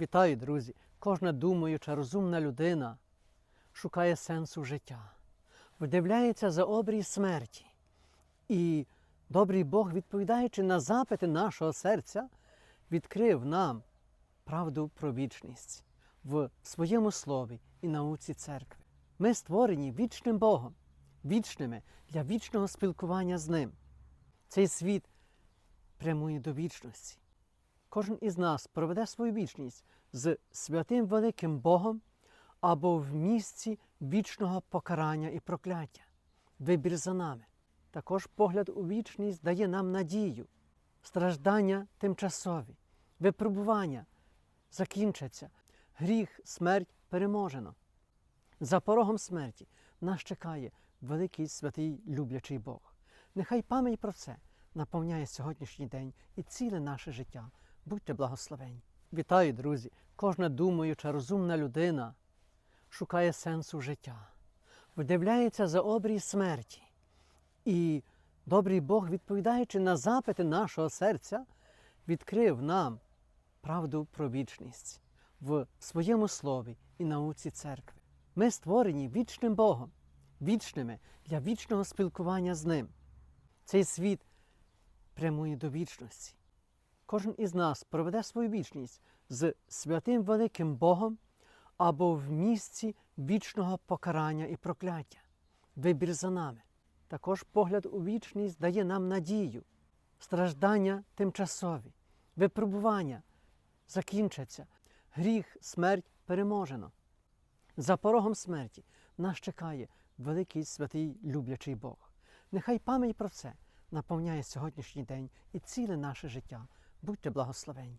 Вітаю, друзі! Кожна думаюча, розумна людина шукає сенсу життя, видивляється за обрій смерті. І добрий Бог, відповідаючи на запити нашого серця, відкрив нам правду про вічність в своєму слові і науці церкви. Ми створені вічним Богом, вічними для вічного спілкування з Ним. Цей світ прямує до вічності. Кожен із нас проведе свою вічність з святим великим Богом або в місці вічного покарання і прокляття. Вибір за нами. Також погляд у вічність дає нам надію, страждання тимчасові, випробування закінчаться, гріх, смерть переможено. За порогом смерті нас чекає великий святий люблячий Бог. Нехай пам'ять про це наповняє сьогоднішній день і ціле наше життя. Будьте благословені. Вітаю, друзі! Кожна думаюча, розумна людина шукає сенсу життя, видивляється за обрій смерті. І добрий Бог, відповідаючи на запити нашого серця, відкрив нам правду про вічність в своєму слові і науці церкви. Ми створені вічним Богом, вічними для вічного спілкування з Ним. Цей світ прямує до вічності. Кожен із нас проведе свою вічність з святим великим Богом або в місці вічного покарання і прокляття. Вибір за нами. Також погляд у вічність дає нам надію, страждання тимчасові, випробування закінчаться, гріх, смерть переможено. За порогом смерті нас чекає великий святий люблячий Бог. Нехай пам'ять про це наповняє сьогоднішній день і ціле наше життя. Будьте благословені.